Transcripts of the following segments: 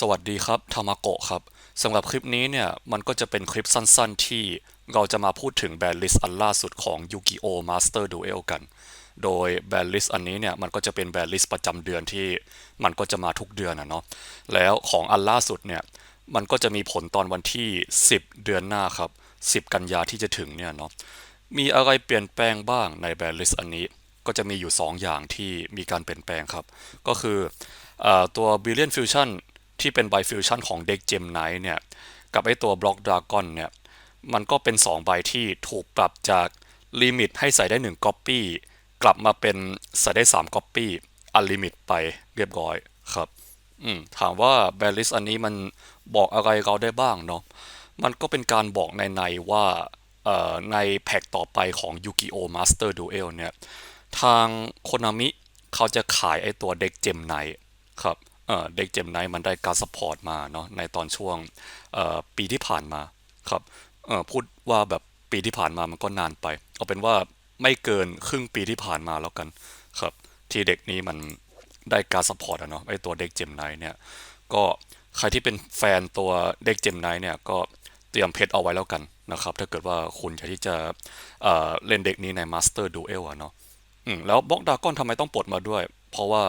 สวัสดีครับทามาโกะครับสำหรับคลิปนี้เนี่ยมันก็จะเป็นคลิปสั้นๆที่เราจะมาพูดถึงแบนลิสอันล่าสุดของ Yu-Gi-Oh! Master Duel กัน โดยแบนลิสอันนี้เนี่ยมันก็จะเป็นแบนลิสประจำเดือนที่มันก็จะมาทุกเดือนนะเนาะแล้วของอันล่าสุดเนี่ยมันก็จะมีผลตอนวันที่ 10 เดือนหน้าครับ 10 กันยาที่จะถึงเนี่ยเนาะมีอะไรเปลี่ยนแปลงบ้างในแบนลิสอันนี้ก็จะมีอยู่ 2 อย่างที่มีการเปลี่ยนแปลงครับ ก็คือเออตัว Billion Fusion ที่เป็นไบฟิวชั่นของเด็กเจมไนท์เนี่ย กับไอตัวบล็อกดราก้อนเนี่ย มันก็เป็น 2 ใบที่ถูกปรับจากลิมิตให้ใส่ได้1ก๊อปปี้กลับมาเป็นใส่ได้3ก๊อปปี้อันลิมิตไปเรียบร้อยครับอืมถามว่าแบลิสอันนี้มันบอกอะไรเราได้บ้างเนาะ มันก็เป็นการบอกในในว่าในแพ็กต่อไปของ Yu-Gi-Oh! Master Duel เนี่ย ทางโคนามิเขาจะขายไอตัวเด็กเจมไนครับ เด็กเจมไนมันได้การสปอร์ตมาเนาะในตอนช่วงปีที่ผ่านมาครับพูดว่าแบบปีที่ผ่านมามันก็นานไป เอาเป็นว่าไม่เกินครึ่งปีที่ผ่านมาแล้วกันครับ ที่เด็กนี้มันได้การสปอร์ตอะเนาะไอตัวเด็กเจมไนเนี่ยก็ใครที่เป็นแฟนตัวเด็กเจมไนเนี่ยก็เตรียมเพชรเอาไว้แล้วกันนะครับ ถ้าเกิดว่าคุณอยากที่จะเเล่นเด็กนี้ในมาสเตอร์ดูเอลอะเนาะแล้วบล็อกดากอนทำไมต้องปลดมาด้วย เพราะว่า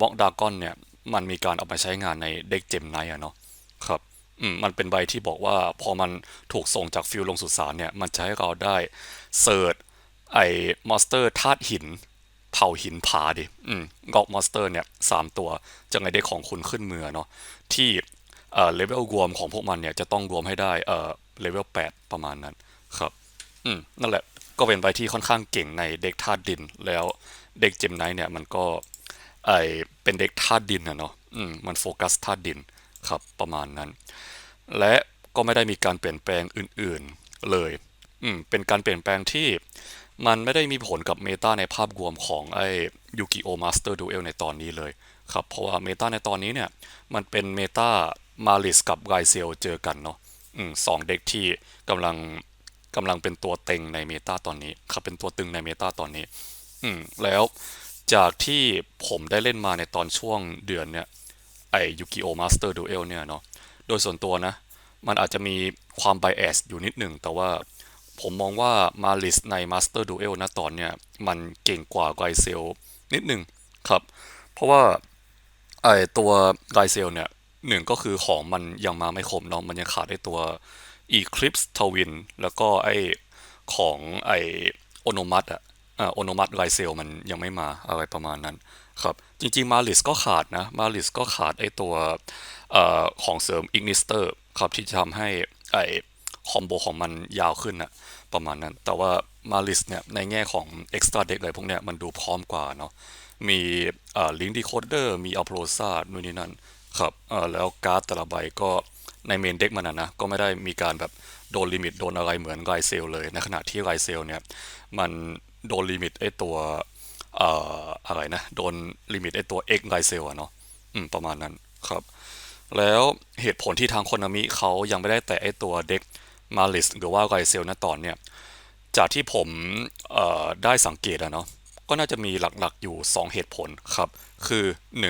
บล็อกดากอนเนี่ย มันมีการเอาไปใช้งานในเด็กเจมไนอะเนาะครับอืมมันเป็นใบที่บอกว่าพอมันถูกส่งจากฟิลลงสุสานเนี่ย มันจะให้เราได้เสิร์ชไอ้มอนสเตอร์ธาตุหิน เผาหินผาดิอืมกอกมอนสเตอร์เนี่ยสามตัวจะไงได้ของคุณขึ้นมือเนาะที่เอ่อเลเวลรวมของพวกมันเนี่ยจะต้องรวมให้ได้เอ่อเลเวลแปดประมาณนั้นครับอืมนั่นแหละก็เป็นใบที่ค่อนข้างเก่งในเด็กธาตุดินแล้วเด็กเจมไนเนี่ยมันก็ ไอเป็นเด็กธาตุดินนะเนาะอืมมันโฟกัสธาตุดินครับประมาณนั้น และก็ไม่ได้มีการเปลี่ยนแปลงอื่นๆเลยอืมเป็นการเปลี่ยนแปลงที่มันไม่ได้มีผลกับเมตาในภาพรวมของไอยูกิโอมาสเตอร์ดูเอลในตอนนี้เลยครับเพราะว่าเมตาในตอนนี้เนี่ย มันเป็นเมตามาลิสกับไกเซลเจอกันเนาะอืมสองเด็กที่กำลังกำลังเป็นตัวเต็งในเมตาตอนนี้ครับเป็นตัวตึงในเมตาตอนนี้อืมแล้ว จากที่ผมได้เล่นมาในตอนช่วงเดือนเนี่ยไอยูกิโอมาสเตอร์ดูเอลเนี่ยเนาะโดยส่วนตัวนะ มันอาจจะมีความไบแอสอยู่นิดหนึ่ง แต่ว่าผมมองว่ามาลิสในมาสเตอร์ดูเอลนะตอนเนี่ย มันเก่งกว่าไกเซลนิดหนึ่งครับ เพราะว่าไอตัวไกเซลเนี่ยหนึ่งก็คือของมันยังมาไม่ครบเนาะมันยังขาดไอตัว Eclipse Twin แล้วก็ไอของไอโอนมัตอะ อโนมัตไลเซลมันยังไม่มาอะไรประมาณนั้นครับจริงๆมาลิสก็ขาดนะมาลิสก็ขาดไอตัวอของเสริมอิกนิสเตอร์ครับที่จะทำให้ไอคอมโบของมันยาวขึ้นนะประมาณนั้น แต่ว่ามาลิสเนี่ยในแง่ของเอ็กซ์ตร้าเด็กอะไรพวกเนี้ยมันดูพร้อมกว่าเนาะมีลิงก์ดีโคเดอร์มีอัลโพลซานู่นนี่นั่นครับแล้วการ์ดแต่ละใบก็ในเมนเด็กมันนะก็ไม่ได้มีการแบบโดนลิมิตโดนอะไรเหมือนไรเซลเลยในขณะที่ไรเซลเนี่ยมัน โดนลิมิตไอตัวเอ่ออะไรนะ โดนลิมิตไอตัว X ไ i เซลอะเนาะอืมประมาณนั้นครับ แล้วเหตุผลที่ทางคนามิเขายังไม่ได้แตะไอตัวเด็กมาลิสหรือว่าไรเซลนะตอนเนี่ยจากที่ผมเอ่อได้สังเกตอะเนาะก็น่าจะมีหลักๆอยู่ 2 เหตุผลครับ คือ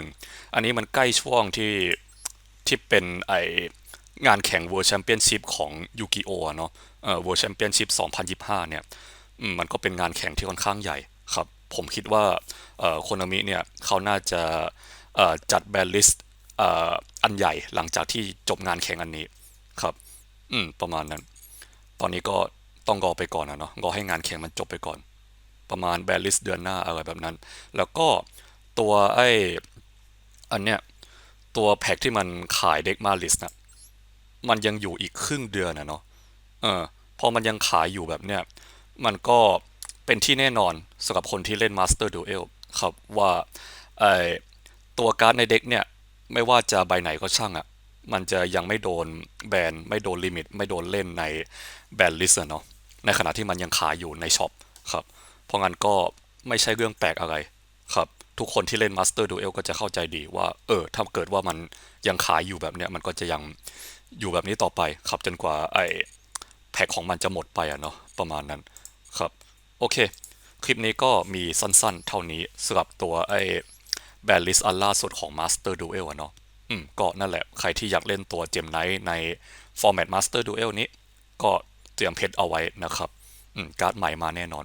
1 อันนี้มันใกล้ช่วงที่ที่เป็นไองานแข่ง World Championship ของยูกิโอเนาะเอ่อ World Championship 2025 เนี่ย มันก็เป็นงานแข่งที่ค่อนข้างใหญ่ครับ ผมคิดว่าโคนามิเนี่ยเขาน่าจะจัดแบนลิสต์อันใหญ่หลังจากที่จบงานแข่งอันนี้ครับอืมประมาณนั้น ตอนนี้ก็ต้องรอไปก่อนนะเนาะรอให้งานแข่งมันจบไปก่อน ประมาณแบนลิสต์เดือนหน้าอะไรแบบนั้น แล้วก็ตัวไออันเนี้ยตัวแพ็กที่มันขายเด็กมาลิสนะมันยังอยู่อีกครึ่งเดือนนะเนาะเออพอมันยังขายอยู่แบบเนี้ย มันก็เป็นที่แน่นอนสำหรับคนที่เล่น Master Duel ครับว่าไอตัวการ์ดในเด็กเนี่ย ไม่ว่าจะใบไหนก็ช่างอะ่ะ มันจะยังไม่โดนแบนไม่โดนลิมิต ไม่โดนเล่นในแบนลิสต์เนาะในขณะที่มันยังขายอยู่ในช็อปครับ เพราะงั้นก็ไม่ใช่เรื่องแปลกอะไรครับ ทุกคนที่เล่น Master Duel ก็จะเข้าใจดีว่า เออถ้าเกิดว่ามันยังขายอยู่แบบเนี้ยมันก็จะยังอยู่แบบนี้ต่อไปครับจนกว่าไอแพ็คของมันจะหมดไปอะเนาะประมาณนั้น ครับ โอเค คลิปนี้ก็มีสั้นๆ เท่านี้สำหรับตัวไอ้แบลลิสอันล่าสุดของ Master Duel อะเนาะอืมก็นั่นแหละ ใครที่อยากเล่นตัวเจมไนท์ใน Format Master Duel นี้ ก็เตรียมเพชรเอาไว้นะครับ อืม การ์ดใหม่มาแน่นอน